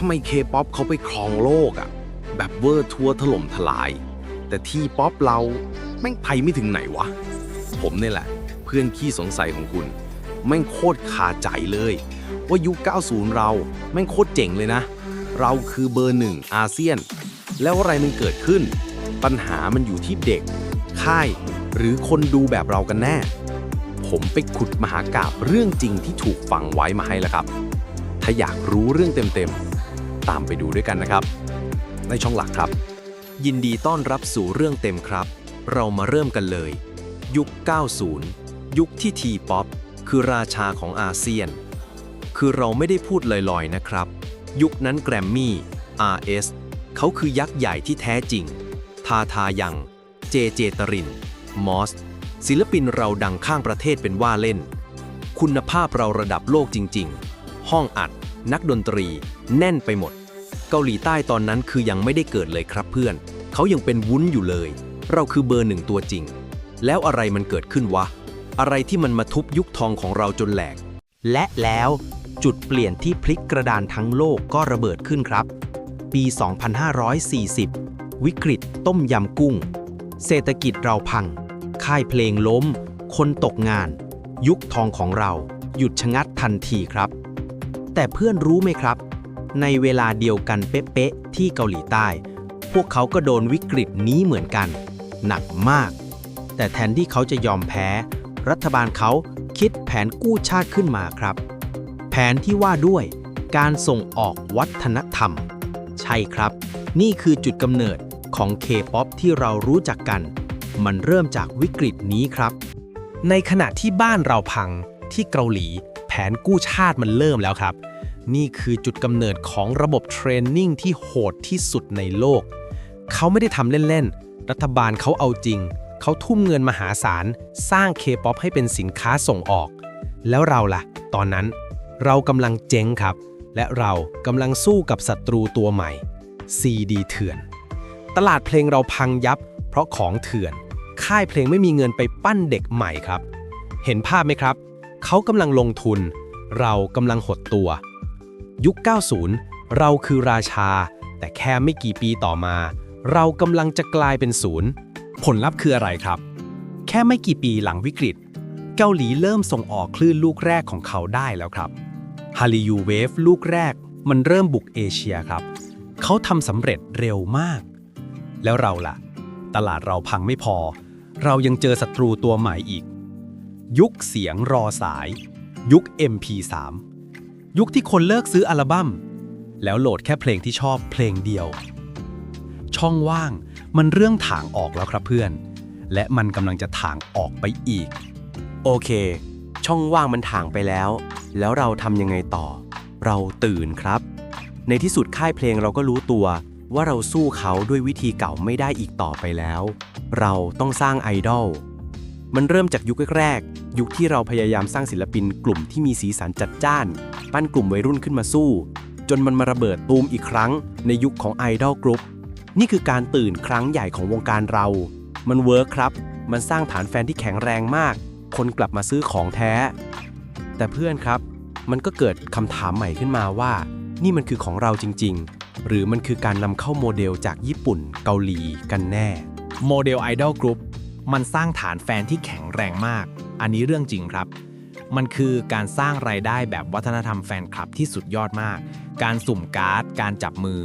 ทำไมเคป๊อปเขาไปครองโลกอะแบบเวอร์ทัวร์ถล่มทลาย แต่ที่ป๊อปเราแม่งไปไม่ถึงไหนวะ ผมเนี่ยแหละ เพื่อนขี้สงสัยของคุณ แม่งโคตรคาใจเลย ว่ายุค 90 เราแม่งโคตรเจ๋งเลยนะ เราคือเบอร์หนึ่งอาเซียน แล้วอะไรมันเกิดขึ้น ปัญหามันอยู่ที่เด็ก ค่าย หรือคนดูแบบเรากันแน่ ผมไปขุดมหากาบเรื่องจริงที่ถูกฝังไว้มาให้แล้วครับ ถ้าอยากรู้เรื่องเต็มๆ ตามไปดูด้วยกันนะครับ ในช่องหลักครับ ยินดีต้อนรับสู่เรื่องเต็มครับ เรามาเริ่มกันเลย ยุค 90 ยุคที่ทีป๊อปคือราชาของอาเซียน คือเราไม่ได้พูดลอยๆนะครับ ยุคนั้นแกรมมี่ RS เขาคือยักษ์ใหญ่ที่แท้จริง ทาทายัง เจเจตริน มอส ศิลปินเราดังข้างประเทศเป็นว่าเล่น คุณภาพเราระดับโลกจริง ๆ ห้องอัด นักดนตรี แน่นไปหมด เกาหลีใต้ตอนนั้นคือยังไม่ได้เกิดเลยครับเพื่อน เขายังเป็นวุ้นอยู่เลย เราคือเบอร์หนึ่งตัวจริง แล้วอะไรมันเกิดขึ้นวะ อะไรที่มันมาทุบยุคทองของเราจนแหลก และแล้วจุดเปลี่ยนที่พลิกกระดานทั้งโลกก็ระเบิดขึ้นครับ ปี 2540 วิกฤตต้มยำกุ้ง เศรษฐกิจเราพัง ค่ายเพลงล้ม คนตกงาน ยุคทองของเรา หยุดชะงัดทันทีครับ แต่เพื่อนรู้ไหมครับ ในเวลาเดียวกันเป๊ะๆที่เกาหลีใต้ พวกเขาก็โดนวิกฤตนี้เหมือนกัน หนักมาก แต่แทนที่เขาจะยอมแพ้ รัฐบาลเขาคิดแผนกู้ชาติขึ้นมาครับ แผนที่ว่าด้วยการส่งออกวัฒนธรรม ใช่ครับ นี่คือจุดกำเนิดของ K-POP ที่เรารู้จักกัน มันเริ่มจากวิกฤตนี้ครับ ในขณะที่บ้านเราพังที่เกาหลี แผนกู้ชาติมันเริ่มแล้วครับ นี่คือจุดกำเนิดของระบบเทรนนิ่งที่โหดที่สุดในโลก เขาไม่ได้ทำเล่น ๆ รัฐบาลเขาเอาจริง เขาทุ่มเงินมหาศาล สร้างเคป๊อปให้เป็นสินค้าส่งออก แล้วเราล่ะ ตอนนั้น เรากำลังเจ๊งครับ และเรากำลังสู้กับศัตรูตัวใหม่ CD เถื่อน ตลาดเพลงเราพังยับ เพราะของเถื่อน ค่ายเพลงไม่มีเงินไปปั้นเด็กใหม่ครับ เห็นภาพไหมครับ เขากำลังลงทุน เรากำลังหดตัว ยุค 90 เราคือราชา แต่แค่ไม่กี่ปีต่อมา เรากำลังจะกลายเป็นศูนย์ ผลลัพธ์คืออะไรครับ แค่ไม่กี่ปีหลังวิกฤต เกาหลีเริ่มส่งออกคลื่นลูกแรกของเขาได้แล้วครับฮาริยูเวฟลูกแรกมันเริ่มบุกเอเชียครับ เขาทำสำเร็จเร็วมาก แล้วเราล่ะ ตลาดเราพังไม่พอ เรายังเจอศัตรูตัวใหม่อีก ยุคเสียงรอสาย ยุค MP3 ยุคที่คนเลิกซื้ออัลบั้ม แล้วโหลดแค่เพลงที่ชอบเพลงเดียว ช่องว่างมันเรื่องถางออกแล้วครับเพื่อน และมันกำลังจะถางออกไปอีก โอเค ช่องว่างมันถางไปแล้ว แล้วเราทำยังไงต่อ เราตื่นครับ ในที่สุดค่ายเพลงเราก็รู้ตัวว่าเราสู้เขาด้วยวิธีเก่าไม่ได้อีกต่อไปแล้ว เราต้องสร้างไอดอล มันเริ่มจากยุคแรกๆ ยุคที่เราพยายามสร้างศิลปินกลุ่มที่มีสีสันจัดจ้าน ปั้นกลุ่มวัยรุ่นขึ้นมาสู้ จนมันมาระเบิดตูมอีกครั้งในยุคของไอดอลกรุ๊ปนี่คือการตื่นครั้งใหญ่ของวงการเรา มันเวิร์คครับ มันสร้างฐานแฟนที่แข็งแรงมาก คนกลับมาซื้อของแท้ แต่เพื่อนครับ มันก็เกิดคำถามใหม่ขึ้นมาว่า นี่มันคือของเราจริง ๆ หรือมันคือการนำเข้าโมเดลจากญี่ปุ่น เกาหลีกันแน่ โมเดลไอดอลกรุ๊ป มันสร้างฐานแฟนที่แข็งแรงมาก อันนี้เรื่องจริงครับ มันคือการสร้างรายได้แบบวัฒนธรรมแฟนคลับที่สุดยอดมาก การสุ่มการ์ด การจับมือ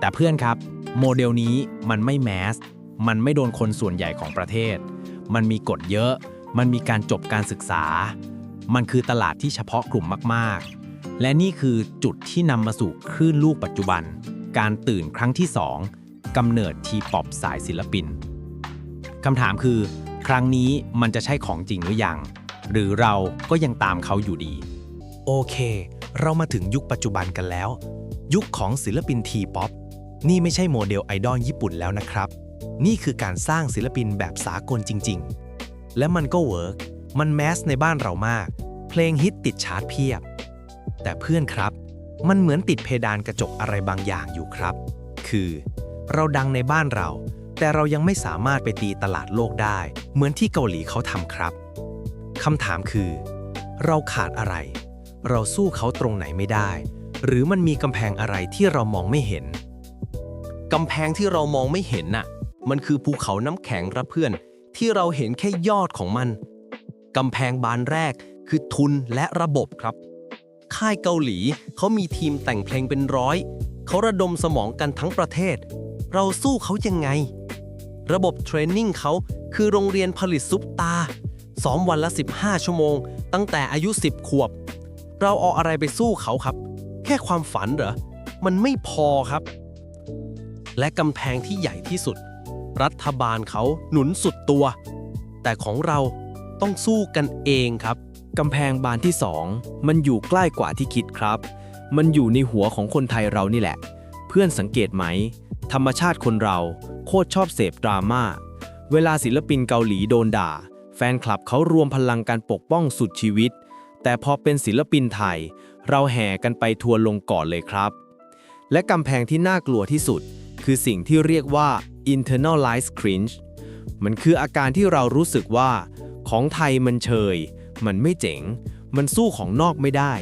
แต่เพื่อนครับ โมเดลนี้มันไม่แมส มันไม่โดนคนส่วนใหญ่ของประเทศ มันมีกฎเยอะ มันมีการจบการศึกษา มันคือตลาดที่เฉพาะกลุ่มมากๆ และนี่คือจุดที่นำมาสู่คลื่นลูกปัจจุบัน การตื่นครั้งที่สองกำเนิดทีป๊อปสายศิลปิน คำถามคือ ครั้งนี้มันจะใช่ของจริงหรือยัง หรือเราก็ยังตามเขาอยู่ดี โอเค เรามาถึงยุคปัจจุบันกันแล้ว ยุคของศิลปินทีป๊อปนี่ไม่ใช่โมเดลไอดอลญี่ปุ่นแล้วนะครับ นี่คือการสร้างศิลปินแบบสากลจริง ๆ และมันก็เวิร์กมันแมสในบ้านเรามาก เพลงฮิตติดชาร์ตเพียบ แต่เพื่อนครับ มันเหมือนติดเพดานกระจกอะไรบางอย่างอยู่ครับ คือ เราดังในบ้านเรา แต่เรายังไม่สามารถไปตีตลาดโลกได้ เหมือนที่เกาหลีเขาทำครับคำถามคือ เราขาดอะไร เราสู้เขาตรงไหนไม่ได้ หรือมันมีกำแพงอะไรที่เรามองไม่เห็นกำแพงที่เรามองไม่เห็นน่ะ มันคือภูเขาน้ำแข็งรับเพื่อน ที่เราเห็นแค่ยอดของมันกำแพงบานแรกคือทุนและระบบครับ ค่ายเกาหลีเขามีทีมแต่งเพลงเป็นร้อย เขาระดมสมองกันทั้งประเทศ เราสู้เขายังไง ระบบเทรนนิ่งเขาคือโรงเรียนผลิตซุปตาซ้อมวันละ 15 ชั่วโมง ตั้งแต่อายุ 10 ขวบ เราเอาอะไรไปสู้เขาครับ แค่ความฝันเหรอ มันไม่พอครับ และกำแพงที่ใหญ่ที่สุด รัฐบาลเขาหนุนสุดตัว แต่ของเราต้องสู้กันเองครับกำแพงบานที่สองมันอยู่ใกล้กว่าที่คิดครับ มันอยู่ในหัวของคนไทยเรานี่แหละ เพื่อนสังเกตไหม ธรรมชาติคนเราโคตรชอบเสพดราม่า เวลาศิลปินเกาหลีโดนด่า แฟนคลับเขารวมพลังการปกป้องสุดชีวิต แต่พอเป็นศิลปินไทย เราแห่กันไปทัวร์ลงก่อนเลยครับ และกำแพงที่น่ากลัวที่สุด คือสิ่งที่เรียกว่า internalized cringe มันคืออาการที่เรารู้สึกว่า ของไทยมันเชย มันไม่เจ๋ง มันสู้ของนอกไม่ได้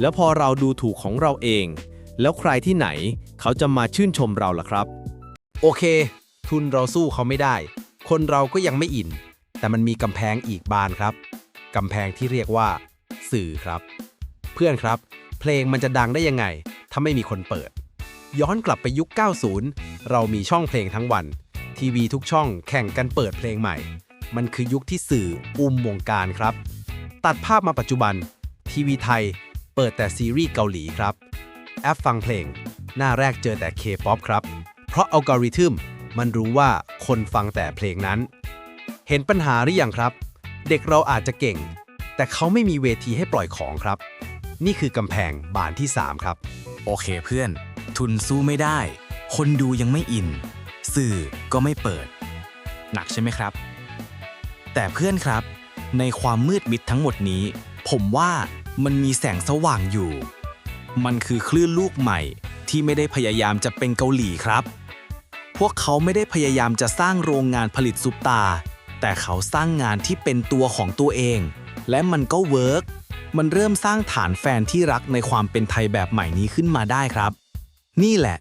แล้วพอเราดูถูกของเราเอง แล้วใครที่ไหน เขาจะมาชื่นชมเราล่ะครับ โอเค ทุนเราสู้เขาไม่ได้ คนเราก็ยังไม่อิน แต่มันมีกำแพงอีกบานครับ กำแพงที่เรียกว่า สื่อครับ เพื่อนครับ เพลงมันจะดังได้ยังไง ถ้าไม่มีคนเปิด ย้อนกลับไปยุค 90 เรามีช่องเพลงทั้งวัน ทีวีทุกช่องแข่งกันเปิดเพลงใหม่ มันคือยุคที่สื่ออุ้มวงการครับ ตัดภาพมาปัจจุบัน ทีวีไทยเปิดแต่ซีรีส์เกาหลีครับ แอปฟังเพลง หน้าแรกเจอแต่ K-POP ครับ เพราะอัลกอริทึมมันรู้ว่าคนฟังแต่เพลงนั้น เห็นปัญหาหรือยังครับ เด็กเราอาจจะเก่ง แต่เขาไม่มีเวทีให้ปล่อยของครับ นี่คือกำแพงบานที่ 3 ครับ โอเคเพื่อน ทุนสู้ไม่ได้ คนดูยังไม่อิน สื่อก็ไม่เปิด หนักใช่ไหมครับ แต่เพื่อนครับ ในความมืดมิดทั้งหมดนี้ ผมว่ามันมีแสงสว่างอยู่ มันคือคลื่นลูกใหม่ ที่ไม่ได้พยายามจะเป็นเกาหลีครับ พวกเขาไม่ได้พยายามจะสร้างโรงงานผลิตซุปตา แต่เขาสร้างงานที่เป็นตัวของตัวเอง และมันก็เวิร์กมันเริ่มสร้างฐานแฟนที่รักในความเป็นไทยแบบใหม่นี้ขึ้นมาได้ครับ นี่แหละ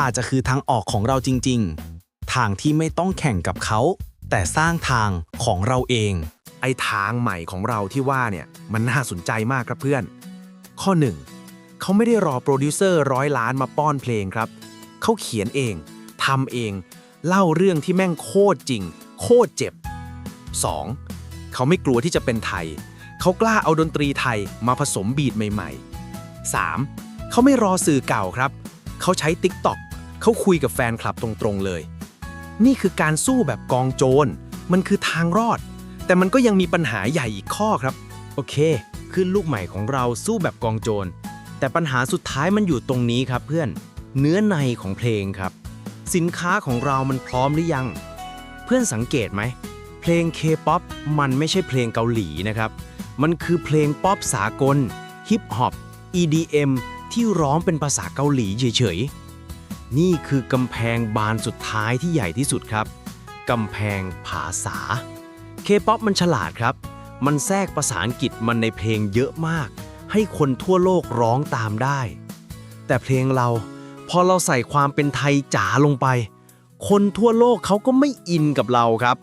อาจจะคือทางออกของเราจริง ๆ ทางที่ไม่ต้องแข่งกับเขา แต่สร้างทางของเราเอง ไอ้ทางใหม่ของเราที่ว่าเนี่ย มันน่าสนใจมากครับเพื่อน ข้อ 1. เขาไม่ได้รอโปรดิวเซอร์ร้อยล้านมาป้อนเพลงครับ เขาเขียนเองทำเอง เล่าเรื่องที่แม่งโคตรจริง โคตรเจ็บ 2. เขาไม่กลัวที่จะเป็นไทย เขากล้าเอาดนตรีไทยมาผสมบีทใหม่ ๆ 3. เขาไม่รอสื่อเก่าครับ เขาใช้ TikTok เขาคุยกับแฟนคลับตรงๆเลย นี่คือการสู้แบบกองโจร มันคือทางรอด แต่มันก็ยังมีปัญหาใหญ่อีกข้อครับ โอเค ขึ้นลูกใหม่ของเราสู้แบบกองโจร แต่ปัญหาสุดท้ายมันอยู่ตรงนี้ครับเพื่อน เนื้อในของเพลงครับ สินค้าของเรามันพร้อมหรือยัง เพื่อนสังเกตไหม เพลง K-POP มันไม่ใช่เพลงเกาหลีนะครับ มันคือเพลงป๊อปสากลฮิปฮอป EDM ที่ร้องเป็นภาษาเกาหลีเฉยๆ นี่คือกำแพงบานสุดท้ายที่ใหญ่ที่สุดครับ กำแพงภาษา K-POP มันฉลาดครับ มันแทรกภาษาอังกฤษมันในเพลงเยอะมาก ให้คนทั่วโลกร้องตามได้ แต่เพลงเราพอเราใส่ความเป็นไทยจ๋าลงไป คนทั่วโลกเขาก็ไม่อินกับเราครับ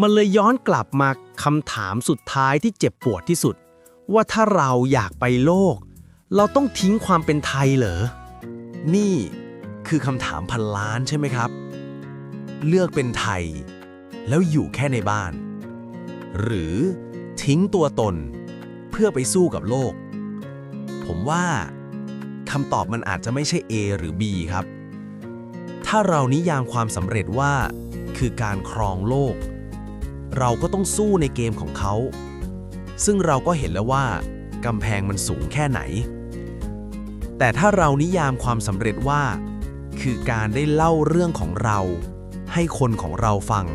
มันเลยย้อนกลับมาคำถามสุดท้ายที่เจ็บปวดที่สุด ว่าถ้าเราอยากไปโลก เราต้องทิ้งความเป็นไทยเหรอ นี่คือคำถามพันล้านใช่ไหมครับ เลือกเป็นไทย แล้วอยู่แค่ในบ้าน หรือทิ้งตัวตน เพื่อไปสู้กับโลก ผมว่าคำตอบมันอาจจะไม่ใช่ A หรือ B ครับ ถ้าเรานิยามความสำเร็จว่าคือการครองโลก เราก็ต้องสู้ในเกมของเขา ซึ่งเราก็เห็นแล้วว่ากำแพงมันสูงแค่ไหน แต่ถ้าเรานิยามความสำเร็จว่า คือการได้เล่าเรื่องของเรา ให้คนของเราฟัง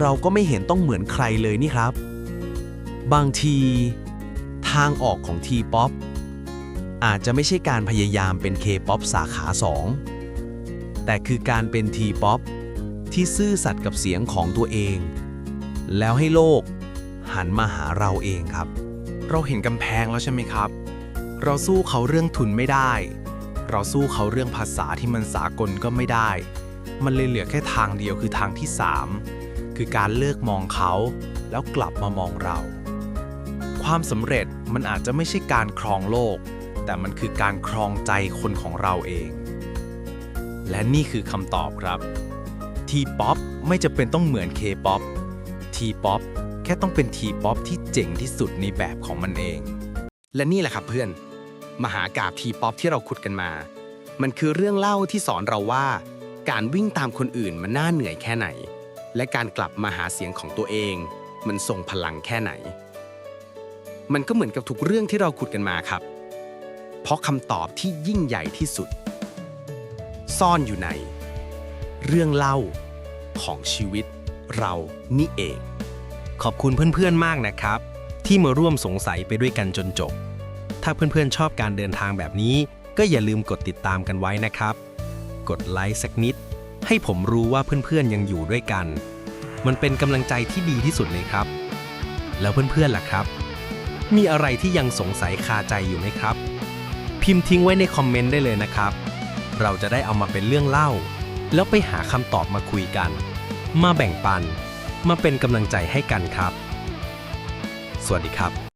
เราก็ไม่เห็นต้องเหมือนใครเลยนี่ครับ บางที ทางออกของทีป๊อปอาจจะไม่ใช่การพยายามเป็นเคป๊อปสาขาสองแต่คือการเป็นทีป๊อปที่ซื่อสัตย์กับเสียงของตัวเอง แล้วให้โลก หันมาหาเราเองครับ เราเห็นกำแพงแล้วใช่ไหมครับ เราสู้เขาเรื่องทุนไม่ได้ เราสู้เขาเรื่องภาษาที่มันสากลก็ไม่ได้ มันเลยเหลือแค่ทางเดียวคือทางที่ 3 คือการเลิกมองเขา แล้วกลับมามองเรา ความสำเร็จมันอาจจะไม่ใช่การครองโลก แต่มันคือการครองใจคนของเราเอง และนี่คือคำตอบครับ ทีป๊อปไม่จะเป็นต้องเหมือนเคป๊อปทีป๊อปแค่ต้องเป็นทีป๊อปที่เจ๋งที่สุดในแบบของมันเอง และนี่แหละครับเพื่อน มหากาบทีป๊อปที่เราขุดกันมา มันคือเรื่องเล่าที่สอนเราว่า การวิ่งตามคนอื่นมันน่าเหนื่อยแค่ไหน และการกลับมาหาเสียงของตัวเอง มันส่งพลังแค่ไหน มันก็เหมือนกับทุกเรื่องที่เราขุดกันมาครับ เพราะคำตอบที่ยิ่งใหญ่ที่สุด ซ่อนอยู่ใน เรื่องเล่าของชีวิตเรานี่เอง ขอบคุณเพื่อนๆมากนะครับ ที่มาร่วมสงสัยไปด้วยกันจนจบ ถ้าเพื่อนๆชอบการเดินทางแบบนี้ ก็อย่าลืมกดติดตามกันไว้นะครับ กดไลค์สักนิด ให้ผมรู้ว่าเพื่อนๆยังอยู่ด้วยกัน มันเป็นกำลังใจที่ดีที่สุดเลยครับ แล้วเพื่อนๆล่ะครับ มีอะไรที่ยังสงสัยคาใจอยู่ไหมครับ พิมพ์ทิ้งไว้ในคอมเมนต์ได้เลยนะครับ เราจะได้เอามาเป็นเรื่องเล่า แล้วไปหาคำตอบมาคุยกัน มาแบ่งปัน มาเป็นกำลังใจให้กันครับ สวัสดีครับ